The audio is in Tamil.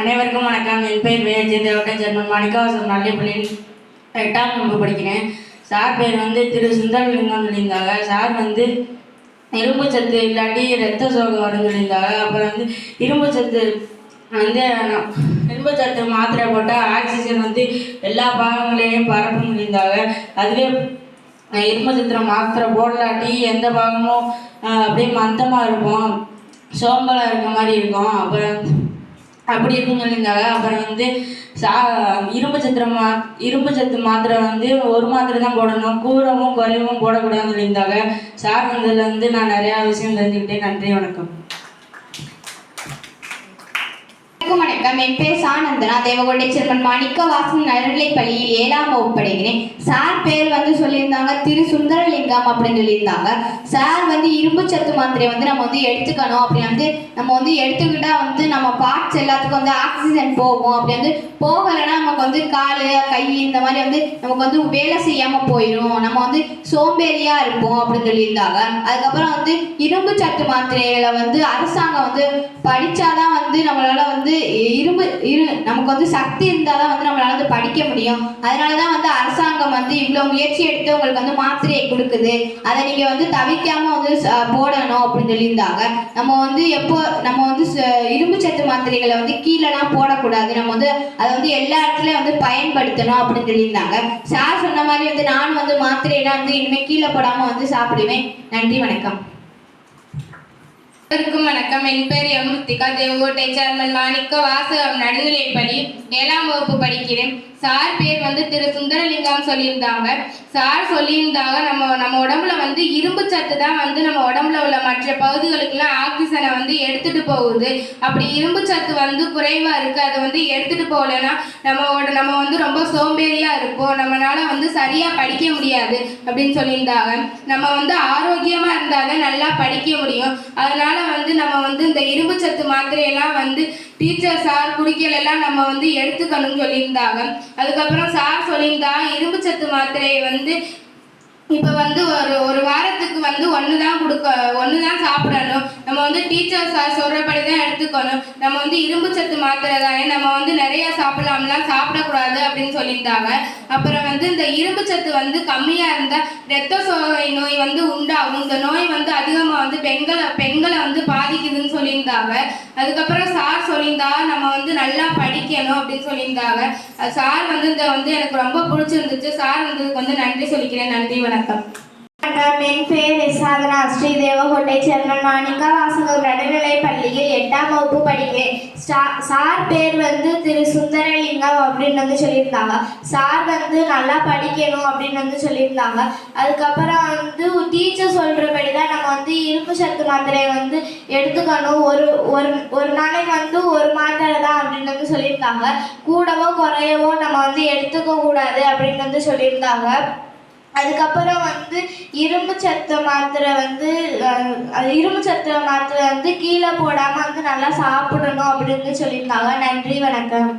அனைவருக்கும் வணக்கம். என் பேர் விஜய் தேவட்டன் ஜெர்மன் மாணிக்கவாசம் நல்லப்பள்ளியில் எட்டாம் வகுப்பு படிக்கிறேன். சார் பேர் வந்து திரு. சுந்தரலிங்கம் சொல்லியிருந்தாங்க. சார் வந்து இரும்பு சத்து இல்லாட்டி ரத்த சோகம் வரும்னு சொல்லியிருந்தாங்க. அப்புறம் வந்து இரும்பு சத்து வந்து நான் இரும்பு சத்து மாத்திரை போட்டால் ஆக்சிஜன் வந்து எல்லா பாகங்களையும் பரப்பும் சொல்லியிருந்தாங்க. அதுவே இரும்பு சத்திர மாத்திரை போடலாட்டி எந்த பாகமும் அப்படியே மந்தமாக இருக்கும். சோம்பலாக இருக்க மாதிரி இருக்கும். அப்புறம் அப்படி இருக்குன்னு அப்புறம் வந்து சா இரும்பு சத்திர மா இரும்பு சத்து மாத்திரை வந்து ஒரு மாத்திரை தான் போடணும். கூறவும் குறைவும் போடக்கூடாதுன்னு சொல்லியிருந்தாங்க. சார் வந்ததுலேருந்து நான் நிறையா விஷயம் தெரிஞ்சுக்கிட்டேன். நன்றி வணக்கம். அனைவருக்கும் வணக்கம். என் பேர் சானந்தனா. தேவகோட்டை செல்வன் மாணிக்க வாசன் பள்ளியில் ஏழாம் வகுப்பு படிக்கிறேன். சார் பேர் வந்து சொல்லியிருந்தாங்க திரு சுந்தரலிங்கம் அப்படின்னு சொல்லியிருந்தாங்க. சார் வந்து இரும்பு சத்து மாத்திரையை வந்து நம்ம வந்து எடுத்துக்கணும். அப்படி வந்து நம்ம வந்து எடுத்துக்கிட்டா வந்து நம்ம பார்ட்ஸ் எல்லாத்துக்கும் வந்து ஆக்சிஜன் போகும். அப்படி வந்து போகலைன்னா நமக்கு வந்து கால் கை இந்த மாதிரி வந்து நமக்கு வந்து வேலை செய்யாம போயிடும் நம்ம வந்து சோம்பேறியா இருப்போம் அப்படின்னு சொல்லியிருந்தாங்க. அதுக்கப்புறம் வந்து இரும்பு சத்து மாத்திரைகளை வந்து அரசாங்கம் வந்து படிச்சாதான் வந்து நம்மளால வந்து இரும்பு இரு நமக்கு வந்து சக்தி இருந்தாதான் வந்து நம்மளால வந்து படிக்க முடியும். அதனாலதான் வந்து அரசாங்கம் வந்து இவ்வளவு முயற்சி எடுத்து உங்களுக்கு வந்து மாத்திரையை கொடுக்குது. அதை நீங்க வந்து தவிக்காம வந்து ச- போடணும் அப்படின்னு சொல்லியிருந்தாங்க. நம்ம வந்து எப்போ நம்ம வந்து ச- இரும்பு சத்து மாத்திரைகளை வந்து கீழெல்லாம் போடக்கூடாது. நம்ம வந்து அதை வந்து எல்லா இடத்துலயும் வந்து பயன்படுத்தணும் அப்படின்னு சொல்லியிருந்தாங்க. சார் சொன்ன மாதிரி வந்து நானும் வந்து மாத்திரையெல்லாம் வந்து இனிமே கீழே போடாம வந்து சாப்பிடுவேன். நன்றி வணக்கம். அனைவருக்கும் வணக்கம். என் பேர் M Muthika Devakottai chairman Manikkavasagam நடுநிலைப்படி ஏழாம் வகுப்பு படிக்கிறேன். சார் பேர் வந்து திரு சுந்தரலிங்கம் சொல்லியிருந்தாங்க. சார் சொல்லியிருந்தாங்க நம்ம நம்ம உடம்புல வந்து இரும்பு சத்து தான் வந்து நம்ம உடம்புல உள்ள மற்ற பகுதிகளுக்கெல்லாம் ஆக்சிஜனை வந்து எடுத்துட்டு போகுது. அப்படி இரும்பு சத்து வந்து குறைவா இருக்கு. அதை வந்து எடுத்துட்டு போகலைன்னா நம்ம நம்ம வந்து ரொம்ப சோம்பேறியா இருப்போம். நம்மளால வந்து சரியா படிக்க முடியாது அப்படின்னு சொல்லியிருந்தாங்க. நம்ம வந்து ஆரோக்கியமா இருந்தாதான் நல்லா படிக்க முடியும். அதனால வந்து நம்ம வந்து இந்த இரும்பு சத்து மாத்திரையெல்லாம் வந்து டீச்சர் சார் குடிக்கலாம் நம்ம வந்து எடுத்துக்கணும்னு சொல்லியிருந்தாங்க. அதுக்கப்புறம் சார் சொல்லியிருந்தாங்க இரும்பு சத்து மாத்திரையை வந்து இப்போ வந்து ஒரு ஒரு வாரத்துக்கு வந்து ஒன்று தான் கொடுக்க ஒன்று தான் சாப்பிடணும். வந்து டீச்சர் சார் சொல்கிறபடி தான் எடுத்துக்கணும். நம்ம வந்து இரும்பு சத்து மாத்திரை தானே நம்ம வந்து நிறைய சாப்பிடலாம்லாம் சாப்பிடக்கூடாது அப்படின்னு சொல்லியிருந்தாங்க. அப்புறம் வந்து இந்த இரும்பு சத்து வந்து கம்மியாக இருந்தால் ரத்த சோகை நோய் வந்து உண்டாகும். இந்த நோய் வந்து அதிகமாக வந்து பெண்களை பெண்களை வந்து பாதிக்குதுன்னு சொல்லியிருந்தாங்க. அதுக்கப்புறம் சார் சொல்லியிருந்தாங்க நம்ம வந்து நல்லா படிக்கணும் அப்படின்னு சொல்லியிருந்தாங்க. சார் வந்து இந்த வந்து எனக்கு ரொம்ப பிடிச்சிருந்துச்சு. சார் வந்ததுக்கு வந்து நன்றி சொல்லிக்கிறேன். நன்றி வணக்கம். நான் ஸ்ரீ தேவகோட்டை சேர்மன் மாணிக்கா வாசகம் நடுநிலை பள்ளியில் எட்டாம் வகுப்பு படிக்கிறேன் சார் பேர் வந்து திரு சுந்தரலிங்கம் அப்படின்னு வந்து சொல்லியிருந்தாங்க. சார் வந்து நல்லா படிக்கணும் அப்படின்னு வந்து சொல்லியிருந்தாங்க. அதுக்கப்புறம் வந்து டீச்சர் சொல்கிறபடி தான் நம்ம வந்து இரும்பு சத்து மாத்திரையை வந்து எடுத்துக்கணும். ஒரு ஒரு ஒரு நாளைக்கு வந்து ஒரு மாத்திரை தான் அப்படின்னு வந்து சொல்லியிருந்தாங்க. கூடவோ குறையவோ நம்ம வந்து எடுத்துக்க கூடாது அப்படின்னு வந்து சொல்லியிருந்தாங்க. அதுக்கப்புறம் வந்து இரும்பு சத்து மாத்திரை வந்து இரும்பு சத்து மாத்திரை வந்து கீழே போடாமல் வந்து நல்லா சாப்பிடணும் அப்படின்னு சொல்லியிருந்தாங்க நன்றி வணக்கம்.